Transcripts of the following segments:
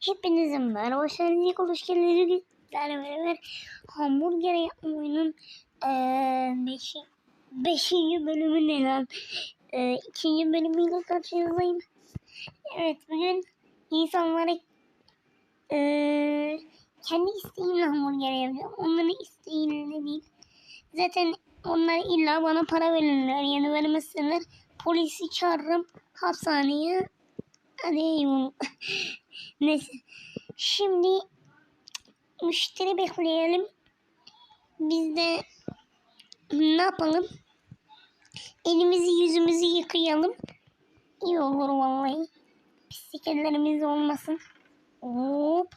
Hepinize merhaba. Şenlik hoş geldiniz. Bizlerle beraber hamburger yapma oyunun eee beşi, beşinci bölümü ne lan? Eee ikinci bölümüyle karşınızdayım. Evet bugün insanlara eee kendi isteğimle hamburger yapacağım. Onların isteğiyle değil. Zaten onlar illa bana para verirler. Yani vermezseler polisi çağırırım hapishaneye. Eyvallah. Neyse. Şimdi müşteri bekleyelim. Biz de ne yapalım? Elimizi yüzümüzü yıkayalım. İyi olur vallahi. Pislik ellerimiz olmasın. Hop.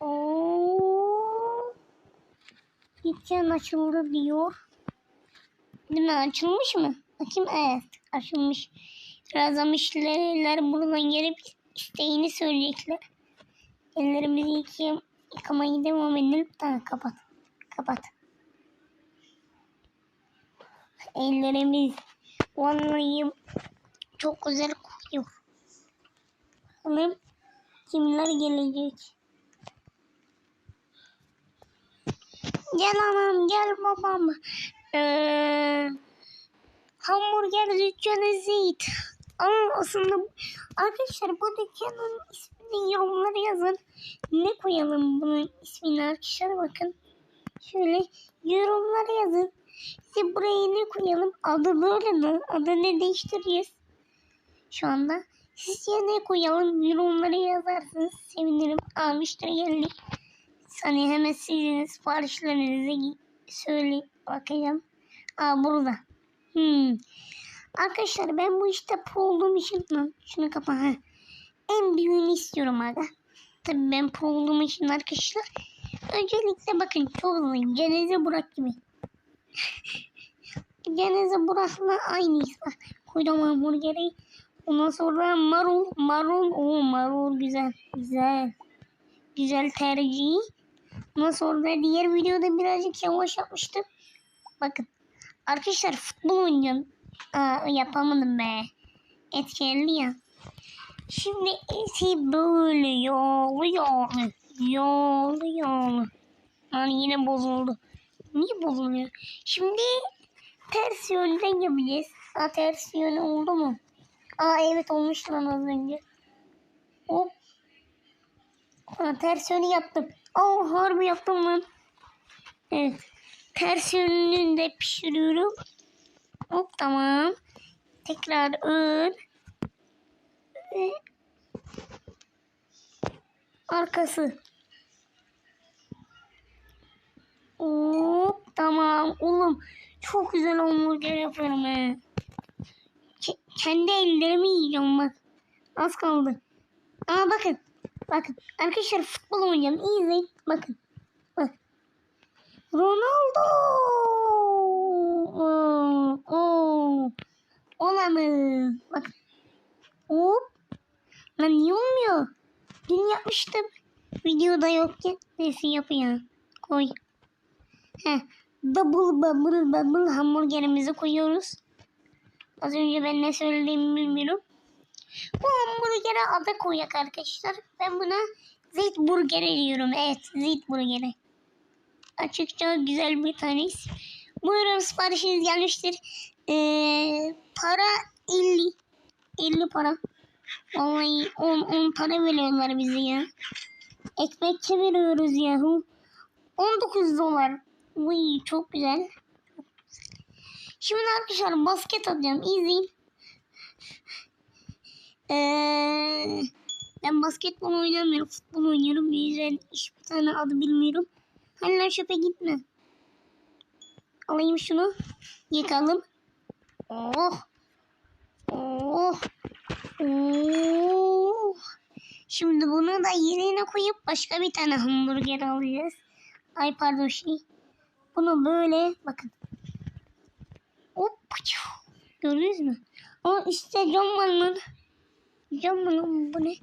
Hop. Dükkan açıldı diyor. Değil mi? Açılmış mı? Bakayım evet açılmış. Birazdan müşteriler buradan gelip isteğini söyleyecekler. Ellerimizi yıkayım, yıkamaya devam edelim. Tamam kapat. Kapat. Ellerimiz vallahi çok güzel kokuyor. Bakalım kimler gelecek. Gel anam gel babam. Ee, hamburger dükkanı Zeyt. Ama aslında arkadaşlar bu dükkanın ismini yorumlara yazın. Ne koyalım bunun ismini arkadaşlar bakın. Şöyle yorumlara yazın. İşte buraya ne koyalım? Adı böyle mi? Adı ne değiştireceğiz? Şu anda. Sizce ne koyalım? Yorumlara yazarsınız. Sevinirim. Aa müşteri geldi. Hani hemen sizin siparişlerinizi söyle bakacağım. Aa burada. Hmm. Arkadaşlar ben bu işte pro olduğum için lan şunu kapa ha. En büyüğünü istiyorum aga. Tabii ben pro olduğum için arkadaşlar. Öncelikle bakın çok hızlıyım. Cenaze Burak gibi. Cenaze Burak'la aynıyız. Bak koydum hamburgeri. Ondan sonra marul. Marul. Oo marul güzel. Güzel. Güzel tercih. Ondan sonra diğer videoda birazcık yavaş yapmıştım. Bakın. Arkadaşlar futbol oynuyorum. Aa, yapamadım be. Etkilendi ya. Şimdi eti böyle. Yağlı yağlı. Yani yine bozuldu. Niye bozuluyor? Şimdi ters yönden yapacağız. Aa, ters yönü oldu mu? Aa evet olmuş lan az önce. Hop. Aa, ters yönü yaptım. Aa harbi yaptım lan. Evet. Ters yönünü de pişiriyorum. Hop tamam. Tekrar ön. Ve arkası. Hop tamam. Oğlum çok güzel hamburger yapıyorum he. Ke- kendi ellerimi yiyeceğim bak. Az kaldı. Aa bakın. Bakın. Arkadaşlar futbol oynayacağım. İyi izleyin. Bakın. Bak. Ronaldo. Oo, oo. Olamaz. Bak. Hop. Lan niye olmuyor? Dün yapmıştım. Videoda yokken. Neyse yapıyor. Koy. Heh. Double bubble bubble hamburgerimizi koyuyoruz. Az önce ben ne söylediğimi bilmiyorum. Bu hamburgere adı koyak arkadaşlar. Ben buna Zeyt Burger diyorum. Evet Zeyt Burger'e. Açıkça güzel bir tane isim. Buyurun siparişiniz gelmiştir. Ee, para 50. 50 para. Vallahi 10, 10 para veriyorlar bize ya. Ekmek veriyoruz yahu. 19 dolar. Uy çok güzel. Şimdi arkadaşlar basket atacağım. İzleyin. Ee, ben basketbol oynamıyorum. Futbol oynuyorum. Bir yüzden hiçbir tane adı bilmiyorum. Hani lan şöpe gitme. Alayım şunu. Yıkalım. Oh. Oh. Oh. Şimdi bunu da yerine koyup başka bir tane hamburger alacağız. Ay pardon şey. Bunu böyle bakın. Hop. Gördünüz mü? O işte mı lan bu ne?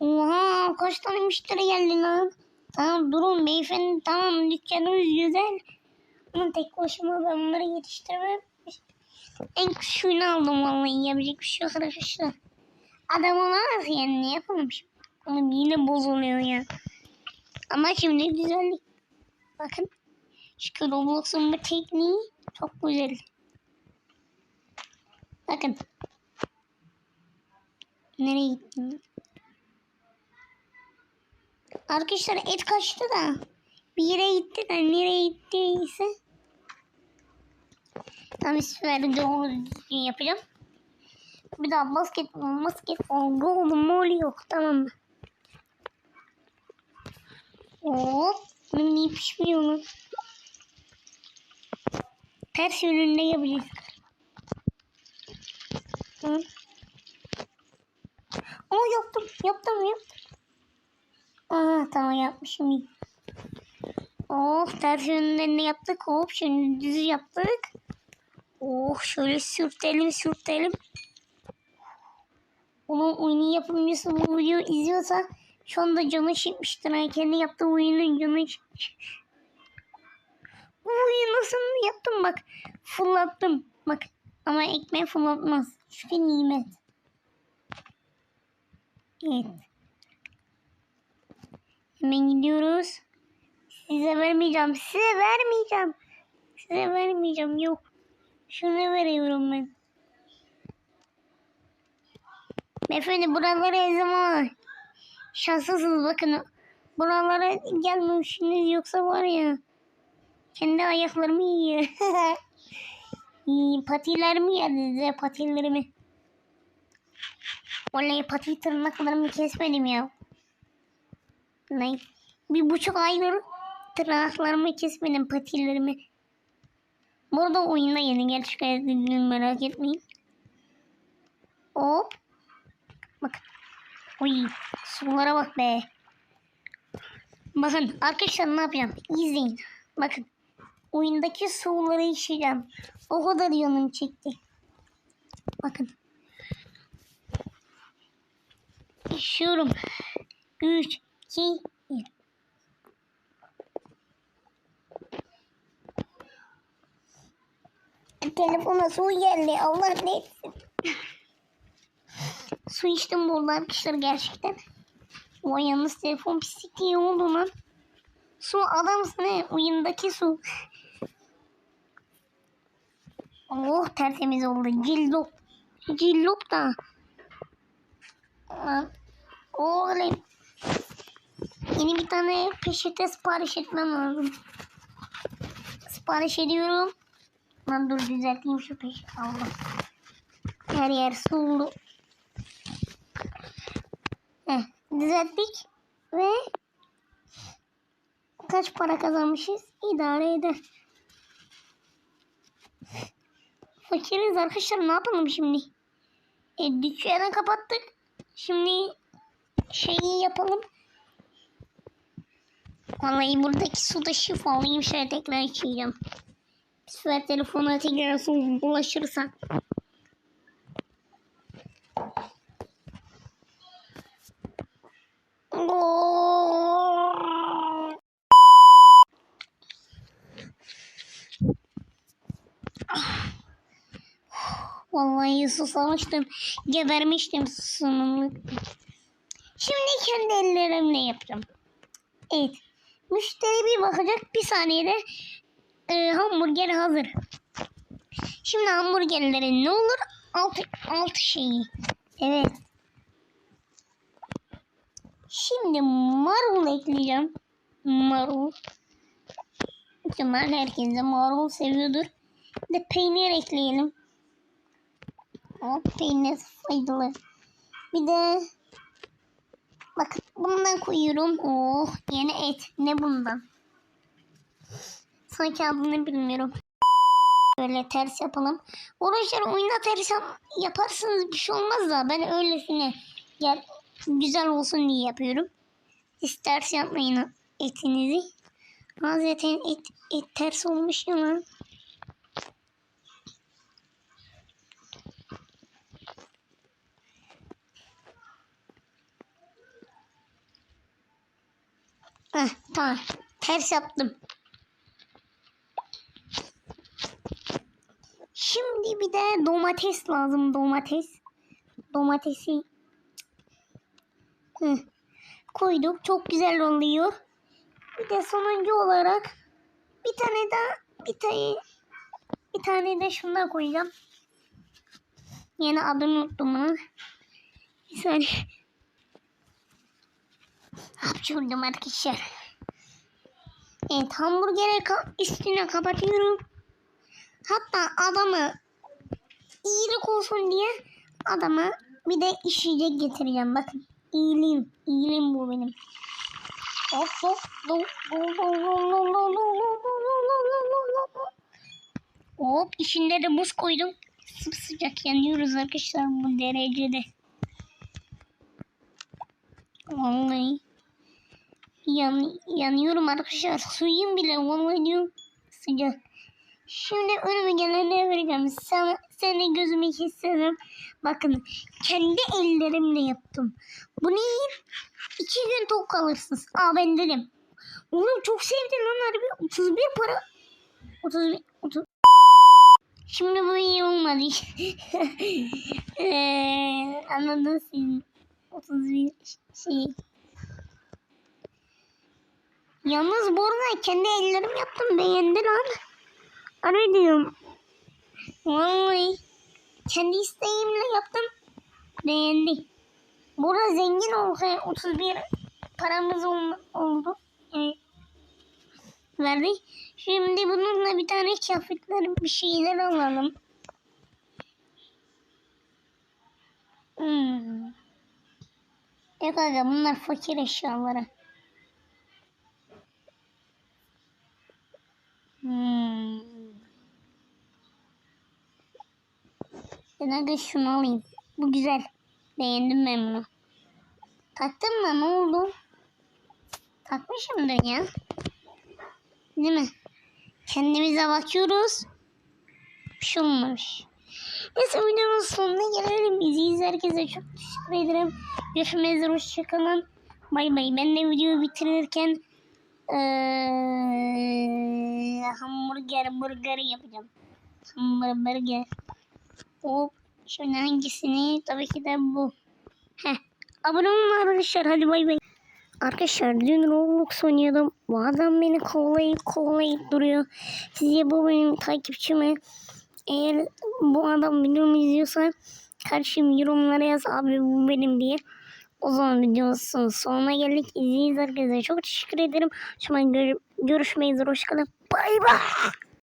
Oha kaç tane müşteri geldi lan. Tamam durun beyefendi tamam dükkanımız güzel. Ama tek başıma ben bunları yetiştirmem. En küçüğünü aldım vallahi yapacak bir şey yok arkadaşlar. Adam olamaz yani ne yapalım şimdi. Yine bozuluyor ya. Ama şimdi güzellik. Bakın. Şu Roblox'un bu tekniği çok güzel. Bakın. Nereye gittin? Arkadaşlar et kaçtı da. Bir yere gitti de nereye gittiyse. Tam süper doğru düzgün yapacağım. Bir daha basketbol, basketbol, gol, mol yok tamam mı? Hop. Benim niye pişmiyor? Ters yönünde yapacağız. Hı. Ama yaptım, yaptım, yaptım. Aa tamam yapmışım. Oh ters yönünde yaptık? Hop şimdi düz yaptık. Oh şöyle sürtelim sürtelim. Onun oyunu yapımcısı bu videoyu izliyorsa şu anda canı çekmiştir. Yani kendi yaptığı oyunun canı çekmiş. Bu oyunu nasıl yaptım bak. Fırlattım. Bak ama ekmeği fırlatmaz. Çünkü nimet. Evet. Hemen gidiyoruz. Size vermeyeceğim. Size vermeyeceğim. Size vermeyeceğim. Yok. Şunu veriyorum ben. Efendim buralara her zaman şanslısınız bakın. Buralara gelmemişsiniz yoksa var ya. Kendi ayaklarımı yiyor. Patilerimi yedi size patilerimi. Vallahi pati tırnaklarımı kesmedim ya. Ne? Bir buçuk aydır tırnaklarımı kesmedim patilerimi. Burada oyunda yeni gerçek edildiğini merak etmeyin. Hop. Bak. Uy. Sulara bak be. Bakın arkadaşlar ne yapacağım? İzleyin. Bakın. Oyundaki suları içeceğim. O kadar yanım çekti. Bakın. İçiyorum. 3, 2, 1. Telefona su geldi. Allah ne etsin. su içtim burada arkadaşlar gerçekten. O yalnız telefon pislikliği oldu lan. Su adamsın he. Oyundaki su. Oh tertemiz oldu. Cillop. Cillop da. Lan, Oğlum. Yeni bir tane peçete sipariş etmem lazım. Sipariş ediyorum. Lan dur düzelteyim şu peçete. Allah. Her yer sulu. Heh, düzelttik. Ve kaç para kazanmışız? İdare eder. Fakiriz arkadaşlar ne yapalım şimdi? E, dükkanı kapattık. Şimdi şeyi yapalım. Vallahi buradaki suda şifalıyım. Şöyle tekrar içeceğim. Bir sefer telefona tekrar su bulaşırsa. Vallahi susamıştım. Gebermiştim susamlıktan. Şimdi kendi ellerimle yapacağım. Evet. Müşteri bir bakacak. Bir saniyede hamburger hazır. Şimdi hamburgerlerin ne olur? Altı, altı şeyi. Evet. Şimdi marul ekleyeceğim. Marul. Muhtemelen herkes de marul seviyordur. De peynir ekleyelim. O peynir faydalı. Bir de bak bundan koyuyorum. Oh yeni et. Ne bundan? Sanki adını bilmiyorum. Böyle ters yapalım. Arkadaşlar oyunda ters yap- yaparsınız bir şey olmaz da ben öylesine gel güzel olsun diye yapıyorum. Siz ters yapmayın etinizi. Ha zaten et, et ters olmuş ya lan. Heh, tamam. Ters yaptım. Şimdi bir de domates lazım. Domates. Domatesi. Heh. koyduk. Çok güzel oluyor. Bir de sonuncu olarak bir tane daha bir tane bir tane de şundan koyacağım. Yine adını unuttum bunu. Bir saniye. Hapşurdum arkadaşlar. Evet hamburgeri ka- üstüne kapatıyorum. Hatta adamı iyilik olsun diye adamı bir de işeyecek getireceğim. Bakın iyiliğim. İyiliğim bu benim. Hop hop hop içinde de buz koydum. Sıcak yanıyoruz arkadaşlar bu derecede. Vallahi yan, yanıyorum arkadaşlar. Suyum bile vallahi diyorum sıcak. Şimdi önüme gelenleri vereceğim. Sen, seni gözüme hissediyorum. Bakın kendi ellerimle yaptım. Bu ne? İki gün tok kalırsınız. Aa ben dedim. Oğlum çok sevdim lan harbi. 31 para. 31. 30. Şimdi bu iyi olmadı. Eee anladın siz. 31 şey. Yalnız bu arada kendi ellerim yaptım beğendi lan. Ara diyorum. Vallahi kendi isteğimle yaptım. Beğendi. Burada zengin olsa 31 paramız ol- oldu. Evet. Verdik. Şimdi bununla bir tane kıyafetler bir şeyler alalım. Hmm. Yok aga bunlar fakir eşyaları. Ben aga şunu alayım. Bu güzel. Beğendim ben bunu. Taktın mı? Ne oldu? Takmışımdır ya. Değil mi? Kendimize bakıyoruz. Bir şey olmamış. Neyse videonun sonuna gelelim. İzleyen herkese çok teşekkür ederim. Görüşmek. Hoşçakalın. Bay bay. Ben de videoyu bitirirken eee, hamburger burger yapacağım. Hamburger. O şöyle hangisini? Tabii ki de bu. Heh. Abone olun arkadaşlar. Hadi bay bay. Arkadaşlar dün Roblox oynuyordum. Bu adam beni kovalayıp kovalayıp duruyor. Sizce bu benim takipçime. Eğer bu adam videomu izliyorsa karşım yorumlara yaz abi bu benim diye. O zaman videosun sonuna geldik. İzlediğiniz herkese çok teşekkür ederim. Şu an gör görüşmeyiz. Hoşçakalın. Bay bay.